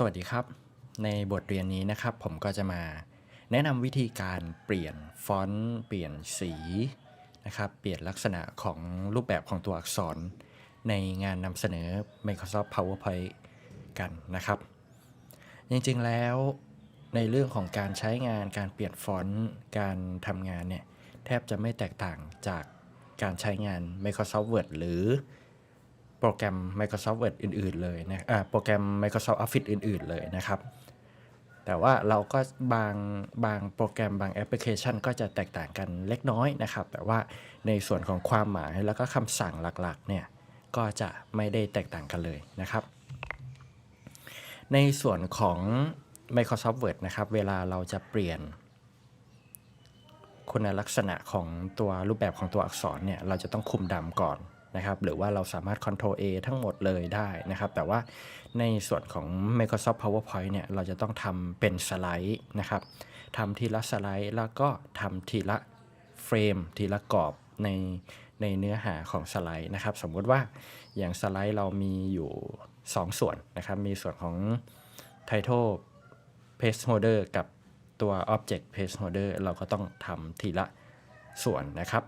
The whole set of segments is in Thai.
สวัสดีครับ ในบทเรียนนี้นะครับ ผมก็จะมาแนะนำวิธีการเปลี่ยนฟอนต์เปลี่ยนสีนะครับ เปลี่ยนลักษณะของรูปแบบของตัวอักษร ในงานนำเสนอ Microsoft PowerPoint กันนะครับ จริงๆแล้วในเรื่องของการใช้งานการเปลี่ยนฟอนต์การทำงานเนี่ย แทบจะไม่แตกต่างจากการใช้งาน Microsoft Word หรือ โปรแกรม Microsoft Word อื่น ๆ เลยนะโปรแกรม Microsoft Office อื่น ๆ เลยนะครับ แต่ว่าเราก็บางบางโปรแกรมบางแอปพลิเคชัน ก็จะแตกต่างกันเล็กน้อยนะครับ แต่ว่าในส่วนของความหมายแล้วก็คำสั่งหลักๆเนี่ยก็จะไม่ได้แตกต่างกันเลยนะครับ ในส่วนของ Microsoft Word นะครับ เวลาเราจะเปลี่ยนคุณลักษณะของตัวรูปแบบของตัวอักษรเนี่ย เราจะต้องคุมดำก่อน นะครับหรือว่าเราสามารถ Ctrl A ทั้งหมดเลยได้นะครับแต่ว่าในส่วนของ Microsoft PowerPoint เนี่ยเราจะต้องทำเป็นสไลด์นะครับทำทีละสไลด์แล้วก็ทำทีละเฟรมทีละกรอบในในเนื้อหาของสไลด์นะครับ สมมุติว่าอย่างสไลด์เรามีอยู่ 2 ส่วนนะครับ มีส่วนของ Title Page Holder กับตัว Object Page Holder เราก็ต้องทำทีละส่วนนะครับ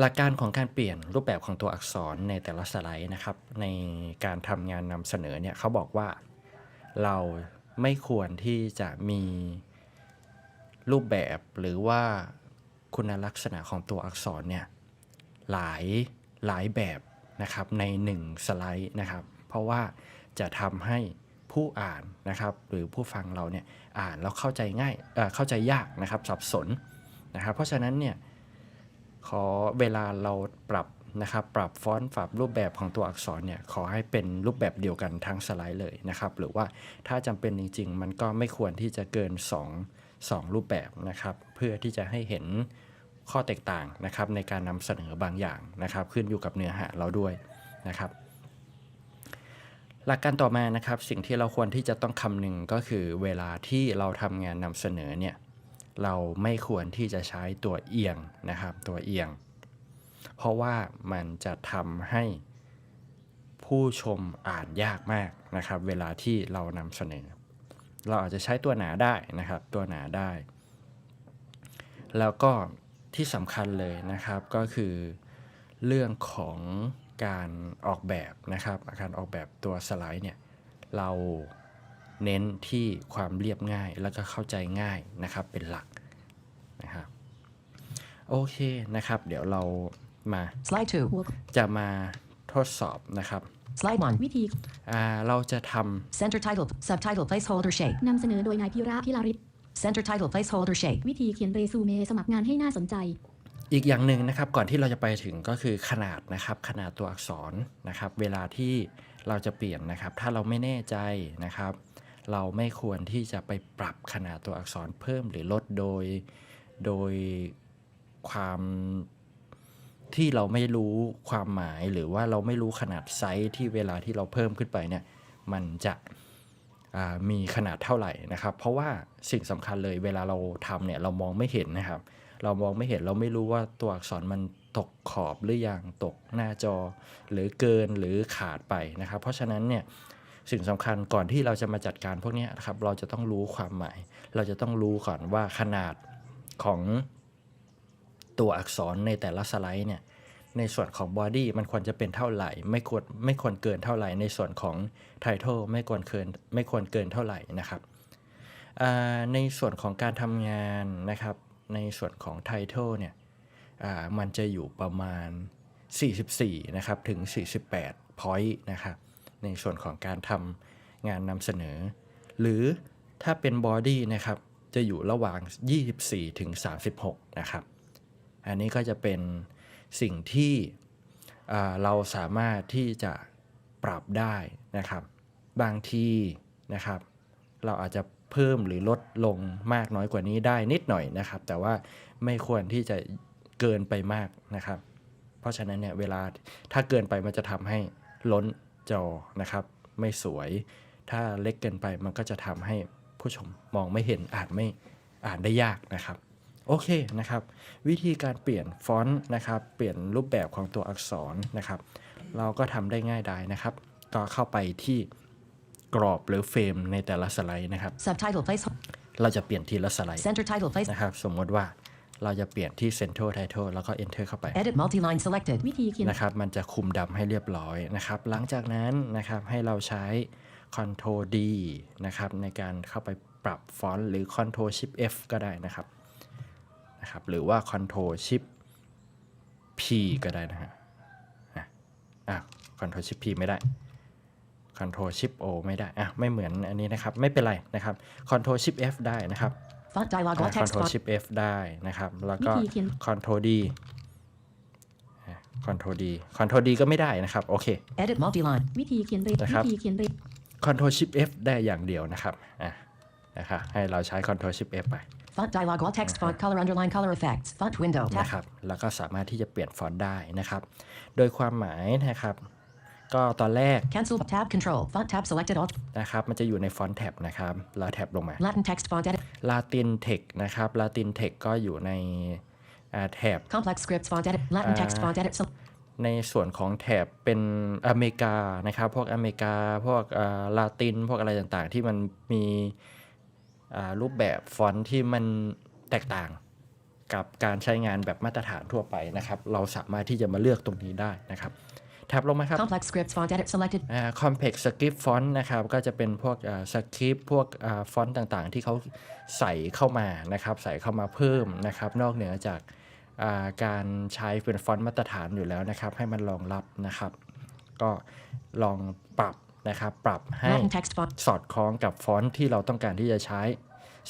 หลักการของการเปลี่ยนรูปแบบของตัวอักษรในแต่ละสไลด์นะครับ ในการทำงานนำเสนอเนี่ยเขาบอกว่าเราไม่ควรที่จะมีรูปแบบหรือว่าคุณลักษณะของตัวอักษรเนี่ยหลายหลายแบบนะครับใน 1 สไลด์นะครับ เพราะว่าจะทำให้ผู้อ่านนะครับ หรือผู้ฟังเราเนี่ยอ่านแล้วเข้าใจง่ายเเข้าใจยากนะครับสับสนนะครับ เพราะฉะนั้นเนี่ย ขอเวลาเราปรับนะครับปรับฟอนต์ปรับรูปแบบของตัวอักษรเนี่ยขอให้เป็นรูปแบบเดียวกันทั้งสไลด์เลยนะครับ หรือว่าถ้าจำเป็นจริง ๆ มันก็ไม่ควรที่จะเกิน 2 2 รูปแบบนะครับ เพื่อที่จะให้เห็นข้อแตกต่างนะครับในการนำเสนอบางอย่างนะครับ ขึ้นอยู่กับเนื้อหาเราด้วยนะครับ หลักการต่อมานะครับสิ่งที่เราควรที่จะต้องคำนึงก็คือเวลาที่เราทำงานนำเสนอเนี่ย เราไม่ควรที่จะใช้ตัวเอียงนะครับ ตัวเอียง เพราะว่ามันจะทำให้ผู้ชมอ่านยากมากนะครับ เวลาที่เรานำเสนอ เราอาจจะใช้ตัวหนาได้นะครับ ตัวหนาได้ แล้วก็ที่สำคัญเลยนะครับก็คือเรื่องของการออกแบบนะครับ การออกแบบตัวสไลด์เนี่ยเรา เน้นที่ความเรียบง่ายแล้วก็เข้าใจง่ายนะครับเป็นหลักนะครับโอเคนะครับ เดี๋ยวเรามา Slide 2. หัวจะมาทดสอบนะครับ Slide 1. วิธีอ่าเราจะทำ Center title. Subtitle placeholder shape. นำเสนอโดยนายพิระพิลาริศ Center title placeholder shape. วิธีเขียนเรซูเม่สมัครงานให้น่าสนใจ อีกอย่างหนึ่งนะครับก่อนที่เราจะไปถึงก็คือขนาดนะครับ ขนาดตัวอักษรนะครับ เวลาที่เราจะเปลี่ยนนะครับ ถ้าเราไม่แน่ใจนะครับ เราไม่ควรที่จะไปปรับขนาดตัวอักษรเพิ่มหรือลดโดย โดยความที่เราไม่รู้ความหมายหรือว่าเราไม่รู้ขนาดไซส์ที่เวลาที่เราเพิ่มขึ้นไปเนี่ยมันจะมีขนาดเท่าไหร่นะครับ เพราะว่าสิ่งสำคัญเลยเวลาเราทำเนี่ยเรามองไม่เห็นนะครับ เรามองไม่เห็นเราไม่รู้ว่าตัวอักษรมันตกขอบหรือยังตกหน้าจอ หรือเกินหรือขาดไปนะครับ เพราะฉะนั้นเนี่ย สิ่งสำคัญก่อนที่เราจะมาจัดการพวกนี้นะครับ เราจะต้องรู้ความหมาย เราจะต้องรู้ก่อนว่าขนาดของตัวอักษรในแต่ละสไลด์เนี่ยในส่วนของบอดี้มันควรจะเป็นเท่าไหร่ ไม่ควรไม่ควรเกินเท่าไหร่ ในส่วนของไททอลไม่ควรเกินไม่ควรเกินเท่าไหร่นะครับในส่วนของการทำงานนะครับ ในส่วนของ Title เนี่ยมันจะอยู่ประมาณ 44 นะครับ ถึง 48 point นะครับ ในส่วนของการทำงานนำเสนอ หรือถ้าเป็น Body นะครับจะอยู่ระหว่าง 24 ถึง 36 นะครับ อันนี้ก็จะเป็นสิ่งที่เราสามารถที่จะปรับได้นะครับ บางทีนะครับ เราอาจจะเพิ่มหรือลดลงมากน้อยกว่านี้ได้นิดหน่อยนะครับ แต่ว่าไม่ควรที่จะเกินไปมากนะครับ เพราะฉะนั้นเนี่ยเวลาถ้าเกินไปมันจะทำให้ล้น จอนะครับ ไม่สวย ถ้าเล็กเกินไปมันก็จะทำให้ผู้ชมมองไม่เห็นอ่านไม่อ่านได้ยากนะครับ โอเคนะครับ วิธีการเปลี่ยนฟอนต์นะครับ เปลี่ยนรูปแบบของตัวอักษรนะครับ เราก็ทำได้ง่ายดายนะครับ ก็เข้าไปที่กรอบหรือเฟรมในแต่ละสไลด์นะครับ Subtitle placeholder. เราจะเปลี่ยนทีละสไลด์ Center title place. นะครับ สมมติว่า เราจะเปลี่ยนที่ Central Title แล้วก็ Enter เข้าไป Edit multi-line selected. วิธีเขียนนะครับ มันจะคุมดำให้เรียบร้อยนะครับ หลังจากนั้นนะครับให้เราใช้ Ctrl D นะครับในการเข้าไปปรับฟอนต์หรือ Ctrl Shift F ก็ได้นะครับนะครับ หรือว่า Ctrl Shift P ก็ได้นะฮะอะอะ Ctrl Shift P ไม่ได้ Ctrl Shift O ไม่ได้อะไม่เหมือนอันนี้นะครับ ไม่เป็นไรนะครับ Ctrl Shift F ได้นะครับ Font dialog all text Ctrl font. Shift F ได้นะครับ แล้วก็วิธีเขียน Ctrl D อะ Ctrl D Ctrl D ก็ไม่ได้นะครับ โอเค Edit multi-line. วิธีเขียนเร็วนะครับวิธีเขียนเร็ว Ctrl Shift F ได้อย่างเดียวนะครับอะนะครับให้เราใช้ Ctrl Shift F ไป Font dialog all text font color underline color effects. Font window. Tab. นะครับ แล้วก็สามารถที่จะเปลี่ยนฟอนต์ได้นะครับ โดยความหมายนะครับ ก็ตอนแรก Cancel tab control. Font tab selected all. นะครับ มันจะอยู่ในฟอนต์แท็บนะครับ แล้วแท็บลงมา Latin text font edit. Latin Text นะครับ Latin Text ก็อยู่ในอ่าแท็บ Complex scripts font edit. Latin text Uh, font edit. So ในส่วนของแถบเป็นอเมริกานะครับ พวกอเมริกา พวกลาติน พวกอะไรต่างๆ ที่มันมีอ่ารูปแบบฟอนต์ที่มันแตกต่างกับการใช้งานแบบมาตรฐานทั่วไปนะครับ เราสามารถที่จะมาเลือกตรงนี้ได้นะครับ แท็บลงมาครับ complex scripts font edit selected. อ่า complex script font นะครับ ก็จะเป็นพวกอ่าสคริปต์พวกอ่าฟอนต์ต่างๆ ที่เขาใส่เข้ามานะครับ ใส่เข้ามาเพิ่มนะครับ นอกเหนือจากอ่าการใช้เป็นฟอนต์มาตรฐานอยู่แล้วนะครับ ให้มันรองรับนะครับ ก็ลองปรับนะครับ ปรับให้ Latin text font. สอดคล้องกับฟอนต์ที่เราต้องการที่จะใช้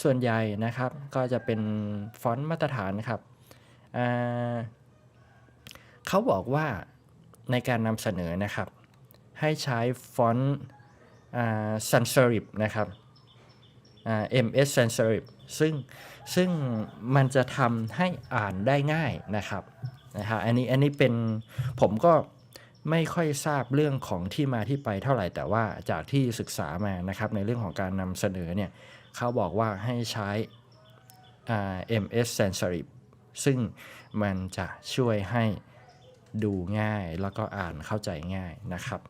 ส่วนใหญ่นะครับ ก็จะเป็นฟอนต์มาตรฐานนะครับอ่าเขาบอกว่า ในการนำเสนอนะครับ ให้ใช้ฟอนต์ sans serif นะครับ ms sans serif ซึ่งซึ่งมันจะทำให้อ่านได้ง่ายนะครับนะฮะอันนี้อันนี้เป็นผมก็ไม่ค่อยทราบเรื่องของที่มาที่ไปเท่าไหร่ แต่ว่าจากที่ศึกษามานะครับในเรื่องของการนำเสนอเนี่ยเขาบอกว่าให้ใช้ ms sans serif ซึ่งมันจะช่วยให้ ดูง่าย แล้วก็อ่านเข้าใจง่ายนะครับ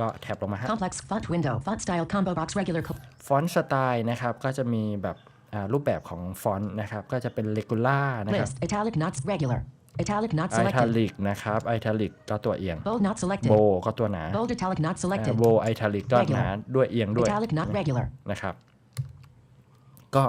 ก็แท็บลงมาฮะ Complex font window. Font style combo box regular. co- ฟอนต์สไตล์นะครับ ก็จะมีแบบอ่ารูปแบบของฟอนต์นะครับ ก็จะเป็น regular นะครับ List. Italic not regular. Italic not selected. italic นะครับ italic ก็ตัวเอียง Bold not selected. bold ก็ตัวหนา Bold italic not selected. bold italic ก็หนาด้วยเอียงด้วย Italic not regular. นะครับ ก็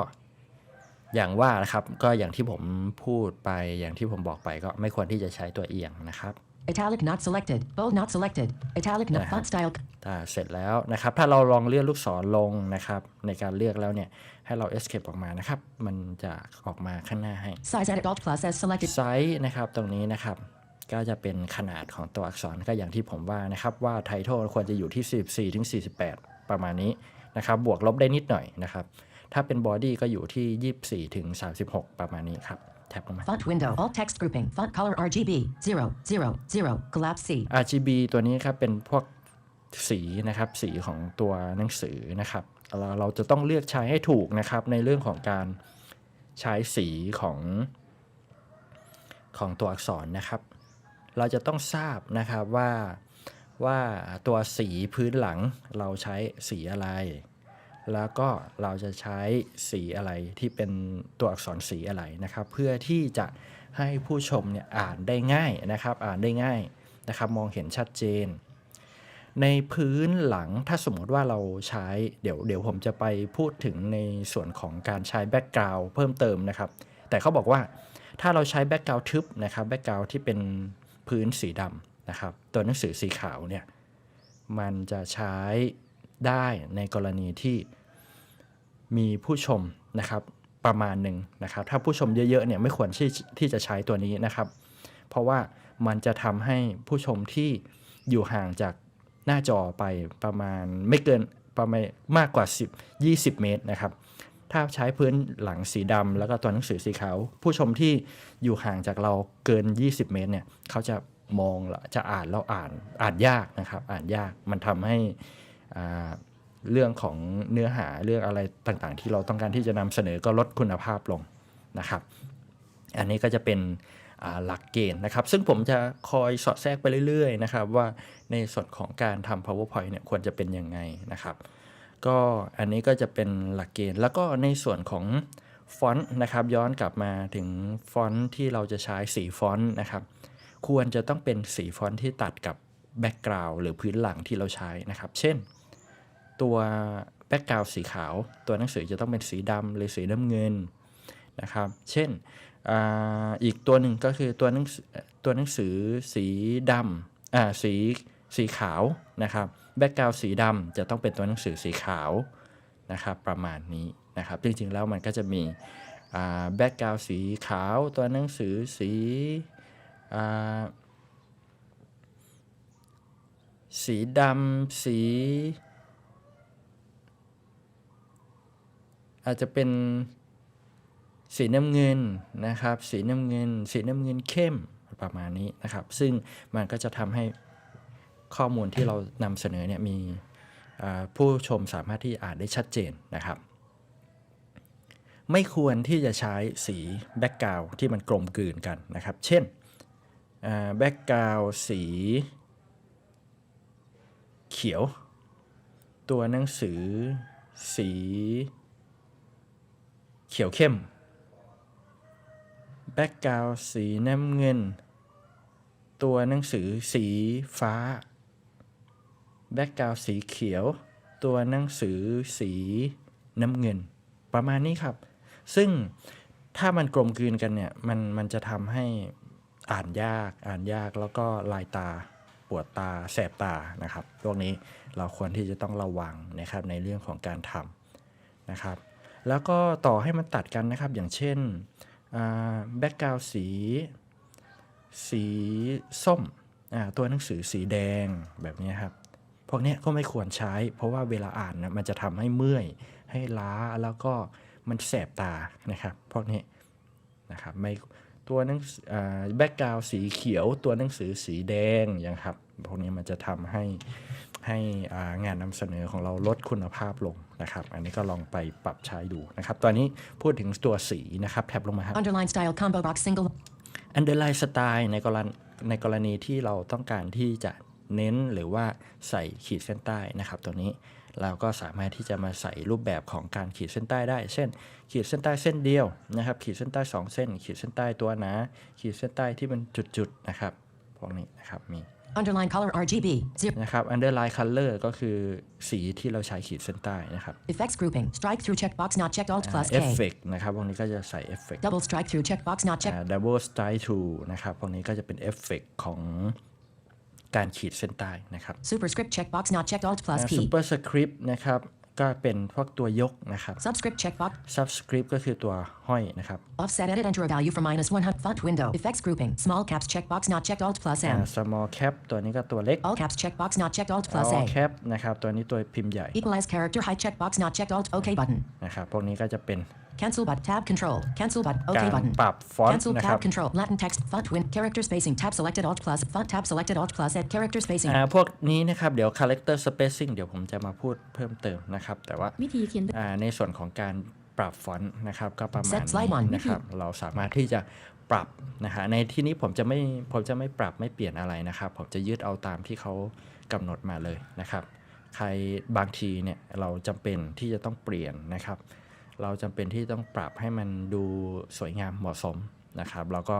อย่างว่านะครับก็อย่างที่ผมพูดไปอย่างที่ผมบอกไปก็ไม่ควรที่จะใช้ตัวเอียงนะครับ Italic not selected. Bold not selected. Italic not Uh-huh. font style. ถ้าเสร็จแล้วนะครับ ถ้าเราลองเลื่อนลูกศรลงนะครับ ในการเลือกแล้วเนี่ย ให้เรา escape ออกมานะครับ มันจะออกมาข้างหน้าให้ Size edit alt plus as selected. ไซส์นะครับ ตรงนี้นะครับ ก็จะเป็นขนาดของตัวอักษรก็อย่างที่ผมว่านะครับ ว่าไทท l ควรจะอยู่ที่44ถึง48 ประมาณนี้นะครับ บวกลบได้นิดหน่อยนะครับ ถ้าเป็นบอดี้ก็อยู่ที่ 24ถึง36 ประมาณนี้ครับแท็บลงมา Font window. Alt text grouping. Font color RGB. 0, 0, 0. Collapse C. RGB ตัวนี้ครับเป็นพวกสีนะครับสีของตัวหนังสือนะครับเราเราจะต้องเลือกใช้ให้ถูกนะครับ ในเรื่องของการใช้สีของของตัวอักษรนะครับ เราจะต้องทราบนะครับว่าว่าตัวสีพื้นหลังเราใช้สีอะไร แล้วก็เราจะใช้สีอะไรที่เป็นตัวอักษรสีอะไรนะครับ เพื่อที่จะให้ผู้ชมเนี่ยอ่านได้ง่ายนะครับ อ่านได้ง่ายนะครับ มองเห็นชัดเจน ในพื้นหลังถ้าสมมติว่าเราใช้เดี๋ยวเดี๋ยวผมจะไปพูดถึงในส่วนของการใช้แบ็กกราวเพิ่มเติมนะครับ แต่เขาบอกว่าถ้าเราใช้แบ็กกราวทึบนะครับแบ็กกราวที่เป็นพื้นสีดำนะครับ ตัวหนังสือสีขาวเนี่ยมันจะใช้ได้ในกรณีที่ มีผู้ชมนะครับประมาณหนึ่งนะครับ ถ้าผู้ชมเยอะๆเนี่ยไม่ควรที่ที่จะใช้ตัวนี้นะครับ เพราะว่ามันจะทำให้ผู้ชมที่อยู่ห่างจากหน้าจอไปประมาณไม่เกินประมาณมากกว่า 10 20 เมตรนะครับ ถ้าใช้พื้นหลังสีดำแล้วก็ตัวหนังสือสีขาว ผู้ชมที่อยู่ห่างจากเราเกิน 20 เมตรเนี่ยเขาจะมองจะอ่านแล้วอ่านอ่านยากนะครับ อ่านยากมันทำให้อ่า เรื่องของเนื้อหาเรื่องอะไรต่างๆ ที่เราต้องการที่จะนำเสนอก็ลดคุณภาพลงนะครับ อันนี้ก็จะเป็นหลักเกณฑ์นะครับ ซึ่งผมจะคอยสอดแทรกไปเรื่อยๆนะครับ ว่าในส่วนของการทำ powerpoint เนี่ยควรจะเป็นยังไงนะครับ ก็อันนี้ก็จะเป็นหลักเกณฑ์ แล้วก็ในส่วนของฟอนต์นะครับ ย้อนกลับมาถึงฟอนต์ที่เราจะใช้สีฟอนต์นะครับ ควรจะต้องเป็นสีฟอนต์ที่ตัดกับแบ็กกราวด์หรือพื้นหลังที่เราใช้นะครับ เช่น ตัวแบ็กกราวด์สีขาว ตัวหนังสือจะต้องเป็นสีดำหรือสีน้ำเงินนะครับ เช่นออีกตัวหนึ่งก็คือตัวหนังสือตัวหนังสือสีดำอ่าสีสีขาวนะครับแบ็กกราวด์สีดำจะต้องเป็นตัวหนังสือสีขาวนะครับประมาณนี้นะครับ จริงๆแล้วมันก็จะมีแบ็กกราวด์สีขาว ตัวหนังสือสีสีดำสี อาจจะเป็นสีน้ำเงินนะครับ สีน้ำเงิน สีน้ำเงินเข้มประมาณนี้นะครับ ซึ่งมันก็จะทำให้ข้อมูลที่เรานำเสนอเนี่ยมีผู้ชมสามารถที่อ่านได้ชัดเจนนะครับ ไม่ควรที่จะใช้สีแบ็กกราวที่มันกลมกลืนกันนะครับ เช่นแบ็กกราวสีเขียว ตัวหนังสือสี เขียวเข้ม แบ็กกราวสีน้ำเงิน ตัวหนังสือสีฟ้า แบ็กกราวสีเขียว ตัวหนังสือสีน้ำเงิน ประมาณนี้ครับ ซึ่งถ้ามันกลมกลืนกันเนี่ยมันมันจะทำให้อ่านยากอ่านยากแล้วก็ลายตาปวดตาแสบตานะครับพวกนี้เราควรที่จะต้องระวังนะครับในเรื่องของการทำนะครับ แล้วก็ต่อให้มันตัดกันนะครับ อย่างเช่นแบ็กกราวสี สีส้ม ตัวหนังสือสีแดงแบบนี้ครับ พวกนี้ก็ไม่ควรใช้ เพราะว่าเวลาอ่านนะมันจะทำให้เมื่อย ให้ล้าแล้วก็มันแสบตานะครับ พวกนี้นะครับไม่ตัวหนังแบ็กกราวสีเขียว ตัวหนังสือสีแดงอย่างครับ พวกนี้มันจะทำให้ ให้อ่างานนำเสนอของเราลดคุณภาพลงนะครับ อันนี้ก็ลองไปปรับใช้ดูนะครับ ตอนนี้พูดถึงตัวสีนะครับ แท็บลงมาครับ Underline style combo box single. underline style ในกรณีในกรณีที่เราต้องการที่จะเน้นหรือว่าใส่ขีดเส้นใต้นะครับ ตัวนี้เราก็สามารถที่จะมาใส่รูปแบบของการขีดเส้นใต้ได้ เช่น ขีดเส้นใต้เส้นเดียวนะครับ ขีดเส้นใต้ 2 เส้น ขีดเส้นใต้ตัวหนา ขีดเส้นใต้ที่มันจุดๆนะครับ พวกนี้นะครับมี Underline color RGB. Zip. นะครับ underline color ก็คือสีที่เราใช้ขีดเส้นใต้นะครับ Effects grouping. Strike through checkbox not checked. Alt plus เอฟ K. เฟกนะครับ พวกนี้ก็จะใส่เอฟเฟก Double strike through checkbox not checked. อ่า double strike to นะครับ พวกนี้ก็จะเป็นเอฟเฟกของการขีดเส้นใต้นะครับ Superscript checkbox not checked. Alt plus ซู P. เปอร์สคริปต์นะครับ ก็เป็นพวกตัวยกนะครับ Subscript checkbox. subscript ก็คือตัวห้อยนะครับ Offset edit enter a value for minus 100. Font window. Effects grouping. Small caps checkbox not checked. Alt plus อ่า M. small cap ตัวนี้ก็ตัวเล็ก All caps checkbox not checked. Alt plus all A. cap นะครับ ตัวนี้ตัวพิมพ์ใหญ่ Equalize character height checkbox not checked. Alt OK button. นะครับ พวกนี้ก็จะเป็น Cancel but tab control. Cancel but กา OK ร button. ปรับฟอนต์ Cancel นะครับ tab control. Latin text. Font win. Character spacing. Tab selected. Alt plus. Font tab selected. Alt plus Ed. Character spacing. อ่าพวกนี้นะครับเดี๋ยว character spacing เดี๋ยวผมจะมาพูดเพิ่มเติมนะครับ แต่ว่าวิธีเขียนอ่าในส่วนของการปรับฟอนต์นะครับก็ประมาณ Set slide นี้ one นะครับเราสามารถที่จะปรับนะฮะในที่นี้ผมจะไม่ผมจะไม่ปรับไม่เปลี่ยนอะไรนะครับ ผมจะยึดเอาตามที่เขากำหนดมาเลยนะครับ ใครบางทีเนี่ยเราจำเป็นที่จะต้องเปลี่ยนนะครับ เราจำเป็นที่ต้องปรับให้มันดูสวยงามเหมาะสมนะครับ เราก็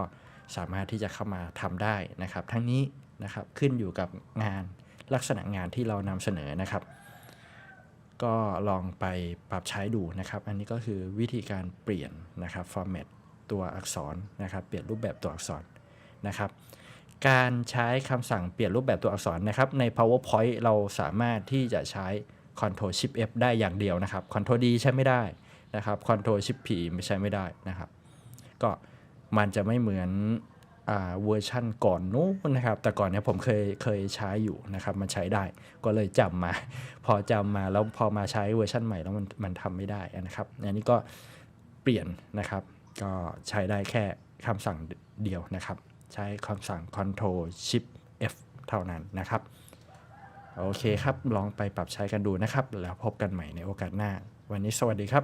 สามารถที่จะเข้ามาทำได้นะครับ ทั้งนี้นะครับขึ้นอยู่กับงานลักษณะงานที่เรานำเสนอนะครับ ก็ลองไปปรับใช้ดูนะครับ อันนี้ก็คือวิธีการเปลี่ยนนะครับ format ตัวอักษรนะครับ เปลี่ยนรูปแบบตัวอักษรนะครับการใช้คำสั่งเปลี่ยนรูปแบบตัวอักษรนะครับ ใน PowerPoint เราสามารถที่จะใช้ Ctrl Shift F ได้อย่างเดียวนะครับ Ctrl D ใช้ไม่ได้ นะครับ Ctrl Shift P ไม่ใช้ไม่ได้นะครับ ก็มันจะไม่เหมือนอ่าเวอร์ชั่นก่อนนู้นนะครับ แต่ก่อนเนี้ยผมเคยเคยใช้อยู่นะครับ มันใช้ได้ก็เลยจำมา พอจำมาแล้วพอมาใช้เวอร์ชันใหม่แล้วมันมันทำไม่ได้นะครับ อันนี้ก็เปลี่ยนนะครับ ก็ใช้ได้แค่คำสั่งเดียวนะครับ ใช้คำสั่ง Control Shift F เท่านั้นนะครับ โอเคครับ ลองไปปรับใช้กันดูนะครับ แล้วพบกันใหม่ในโอกาสหน้า วันนี้สวัสดีครับ